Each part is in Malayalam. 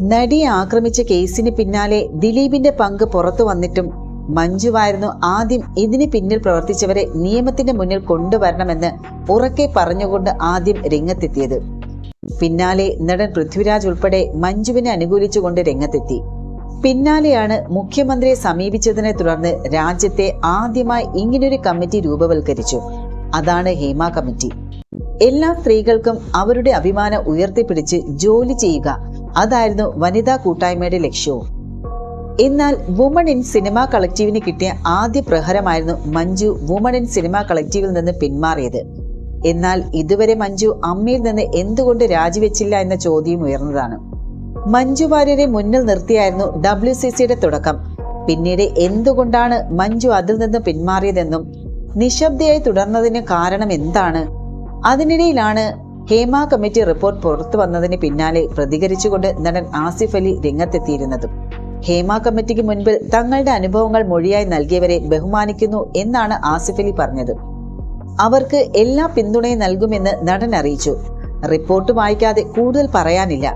നടിയെ ആക്രമിച്ച കേസിന് പിന്നാലെ ദിലീപിന്റെ പങ്ക് പുറത്തു വന്നിട്ടും മഞ്ജുവായിരുന്നു ആദ്യം ഇതിന് പിന്നിൽ പ്രവർത്തിച്ചവരെ നിയമത്തിന്റെ മുന്നിൽ കൊണ്ടുവരണമെന്ന് ഉറക്കെ പറഞ്ഞുകൊണ്ട് ആദ്യം രംഗത്തെത്തിയത്. പിന്നാലെ നടൻ പൃഥ്വിരാജ് ഉൾപ്പെടെ മഞ്ജുവിനെ അനുകൂലിച്ചുകൊണ്ട് രംഗത്തെത്തി. പിന്നാലെയാണ് മുഖ്യമന്ത്രിയെ സമീപിച്ചതിനെ തുടർന്ന് രാജ്യത്തെ ആദ്യമായി ഇങ്ങനൊരു കമ്മിറ്റി രൂപവൽക്കരിച്ചു. അതാണ് ഹേമ കമ്മിറ്റി. എല്ലാ സ്ത്രീകൾക്കും അവരുടെ അഭിമാനം ഉയർത്തിപ്പിടിച്ച് ജോലി ചെയ്യുക അതായിരുന്നു വനിതാ കൂട്ടായ്മയുടെ ലക്ഷ്യവും. എന്നാൽ വുമൺ ഇൻ സിനിമ കളക്റ്റീവിന് കിട്ടിയ ആദ്യ പ്രഹരമായിരുന്നു മഞ്ജു വുമൺ ഇൻ സിനിമ കളക്റ്റീവിൽ നിന്ന് പിന്മാറിയത്. എന്നാൽ ഇതുവരെ മഞ്ജു അമ്മയിൽ നിന്ന് എന്തുകൊണ്ട് രാജിവെച്ചില്ല എന്ന ചോദ്യം ഉയർന്നതാണ്. മഞ്ജു വാര്യരെ മുന്നിൽ നിർത്തിയായിരുന്നു ഡബ്ല്യു സി സിയുടെ തുടക്കം. പിന്നീട് എന്തുകൊണ്ടാണ് മഞ്ജു അതിൽ നിന്ന് പിന്മാറിയതെന്നും നിശബ്ദയായി തുടർന്നതിന് കാരണം എന്താണ്? അതിനിടയിലാണ് ഹേമ കമ്മിറ്റി റിപ്പോർട്ട് പുറത്തു വന്നതിന് പിന്നാലെ പ്രതികരിച്ചുകൊണ്ട് നടൻ ആസിഫ് അലി രംഗത്തെത്തിയിരുന്നതും. ഹേമ കമ്മിറ്റിക്ക് മുൻപിൽ തങ്ങളുടെ അനുഭവങ്ങൾ മൊഴിയായി നൽകിയവരെ ബഹുമാനിക്കുന്നു എന്നാണ് ആസിഫ് അലി പറഞ്ഞത്. അവർക്ക് എല്ലാ പിന്തുണയും നൽകുമെന്ന് നടൻ അറിയിച്ചു. റിപ്പോർട്ട് വായിക്കാതെ കൂടുതൽ പറയാനില്ല.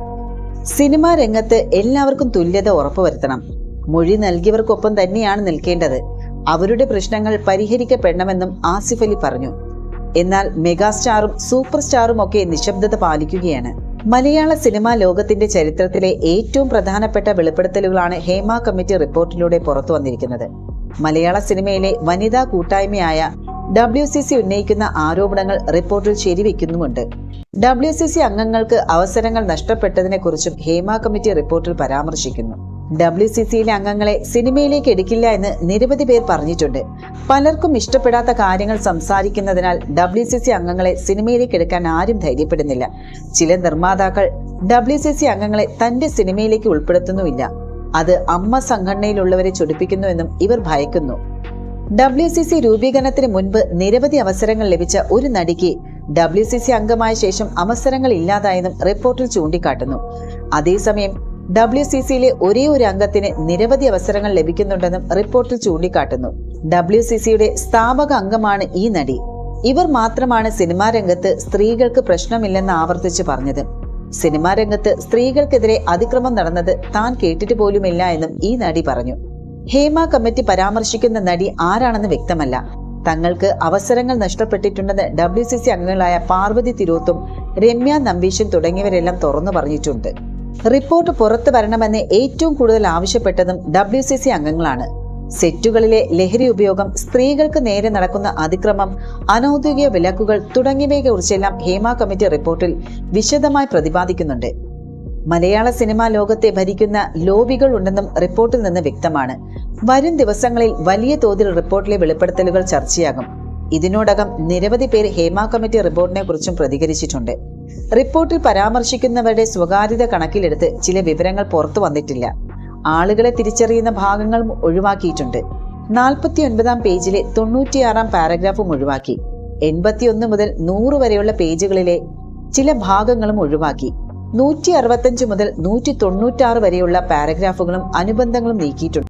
സിനിമാ രംഗത്ത് എല്ലാവർക്കും തുല്യത ഉറപ്പുവരുത്തണം. മൊഴി നൽകിയവർക്കൊപ്പം തന്നെയാണ് നിൽക്കേണ്ടത്. അവരുടെ പ്രശ്നങ്ങൾ പരിഹരിക്കപ്പെടണമെന്നും ആസിഫ് അലി പറഞ്ഞു. എന്നാൽ മെഗാസ്റ്റാറും സൂപ്പർ സ്റ്റാറും ഒക്കെ നിശബ്ദത പാലിക്കുകയാണ്. മലയാള സിനിമാ ലോകത്തിന്റെ ചരിത്രത്തിലെ ഏറ്റവും പ്രധാനപ്പെട്ട വെളിപ്പെടുത്തലുകളാണ് ഹേമ കമ്മിറ്റി റിപ്പോർട്ടിലൂടെ പുറത്തു വന്നിരിക്കുന്നത്. മലയാള സിനിമയിലെ വനിതാ കൂട്ടായ്മയായ ഡബ്ല്യു സി സി ഉന്നയിക്കുന്ന ആരോപണങ്ങൾ റിപ്പോർട്ടിൽ ശരിവെക്കുന്നുമുണ്ട്. ഡബ്ല്യു സി സി അംഗങ്ങൾക്ക് അവസരങ്ങൾ നഷ്ടപ്പെട്ടതിനെ കുറിച്ചും ഹേമ കമ്മിറ്റി റിപ്പോർട്ടിൽ പരാമർശിക്കുന്നു. ഡബ്ല്യു സി സിയിലെ അംഗങ്ങളെ സിനിമയിലേക്ക് എടുക്കില്ല എന്ന് നിരവധി പേർ പറഞ്ഞിട്ടുണ്ട്. പലർക്കും ഇഷ്ടപ്പെടാത്ത കാര്യങ്ങൾ സംസാരിക്കുന്നതിനാൽ ഡബ്ല്യു സി സി അംഗങ്ങളെ സിനിമയിലേക്ക് എടുക്കാൻ ആരും ധൈര്യപ്പെടുന്നില്ല. ചില നിർമ്മാതാക്കൾ ഡബ്ല്യു സി സി അംഗങ്ങളെ തന്റെ സിനിമയിലേക്ക് ഉൾപ്പെടുത്തുന്നുമില്ല. അത് അമ്മ സംഘടനയിലുള്ളവരെ ചൊടിപ്പിക്കുന്നുവെന്നും ഇവർ ഭയക്കുന്നു. ഡബ്ല്യു സി സി രൂപീകരണത്തിന് മുൻപ് നിരവധി അവസരങ്ങൾ ലഭിച്ച ഒരു നടിക്ക് ഡബ്ല്യു സി സി അംഗമായ ശേഷം അവസരങ്ങൾ ഇല്ലാതായെന്നും റിപ്പോർട്ടിൽ ചൂണ്ടിക്കാട്ടുന്നു. അതേസമയം ഡബ്ല്യു സി സിയിലെ ഒരേ ഒരു അംഗത്തിന് നിരവധി അവസരങ്ങൾ ലഭിക്കുന്നുണ്ടെന്നും റിപ്പോർട്ടിൽ ചൂണ്ടിക്കാട്ടുന്നു. ഡബ്ല്യു സി സിയുടെ സ്ഥാപക അംഗമാണ് ഈ നടി. ഇവർ മാത്രമാണ് സിനിമാ രംഗത്ത് സ്ത്രീകൾക്ക് പ്രശ്നമില്ലെന്ന് ആവർത്തിച്ച് പറഞ്ഞത്. സിനിമാ രംഗത്ത് സ്ത്രീകൾക്കെതിരെ അതിക്രമം നടന്നത് താൻ കേട്ടിട്ട് പോലുമില്ല എന്നും ഈ നടി പറഞ്ഞു. ഹേമ കമ്മിറ്റി പരാമർശിക്കുന്ന നടി ആരാണെന്ന് വ്യക്തമല്ല. തങ്ങൾക്ക് അവസരങ്ങൾ നഷ്ടപ്പെട്ടിട്ടുണ്ടെന്ന് ഡബ്ല്യു സി സി അംഗങ്ങളായ പാർവതി തിരൂത്തും രമ്യ നമ്പീശൻ തുടങ്ങിയവരെല്ലാം തുറന്നു പറഞ്ഞിട്ടുണ്ട്. റിപ്പോർട്ട് പുറത്തു വരണമെന്ന് ഏറ്റവും കൂടുതൽ ആവശ്യപ്പെട്ടതും ഡബ്ല്യു സി സി അംഗങ്ങളാണ്. സെറ്റുകളിലെ ലഹരി ഉപയോഗം സ്ത്രീകൾക്ക് നേരെ നടക്കുന്ന അതിക്രമം അനൌദ്യോഗിക വിലക്കുകൾ തുടങ്ങിയവയെക്കുറിച്ചെല്ലാം ഹേമ കമ്മിറ്റി റിപ്പോർട്ടിൽ വിശദമായി പ്രതിപാദിക്കുന്നുണ്ട്. മലയാള സിനിമാ ലോകത്തെ ഭരിക്കുന്ന ലോബികൾ ഉണ്ടെന്നും റിപ്പോർട്ടിൽ നിന്ന് വ്യക്തമാണ്. വരും ദിവസങ്ങളിൽ വലിയ തോതിൽ റിപ്പോർട്ടിലെ വെളിപ്പെടുത്തലുകൾ ചർച്ചയാകും. ഇതിനോടകം നിരവധി പേര് ഹേമ കമ്മിറ്റി റിപ്പോർട്ടിനെ കുറിച്ചും പ്രതികരിച്ചിട്ടുണ്ട്. റിപ്പോർട്ടിൽ പരാമർശിക്കുന്നവരുടെ സ്വകാര്യത കണക്കിലെടുത്ത് ചില വിവരങ്ങൾ പുറത്തു വന്നിട്ടില്ല. ആളുകളെ തിരിച്ചറിയുന്ന ഭാഗങ്ങളും ഒഴിവാക്കിയിട്ടുണ്ട്. നാൽപ്പത്തി ഒൻപതാം പേജിലെ തൊണ്ണൂറ്റിയാറാം പാരഗ്രാഫും ഒഴിവാക്കി. എൺപത്തിയൊന്ന് മുതൽ നൂറ് വരെയുള്ള പേജുകളിലെ ചില ഭാഗങ്ങളും ഒഴിവാക്കി. നൂറ്റി അറുപത്തഞ്ച് മുതൽ നൂറ്റി തൊണ്ണൂറ്റാറ് വരെയുള്ള പാരഗ്രാഫുകളും അനുബന്ധങ്ങളും നീക്കിയിട്ടുണ്ട്.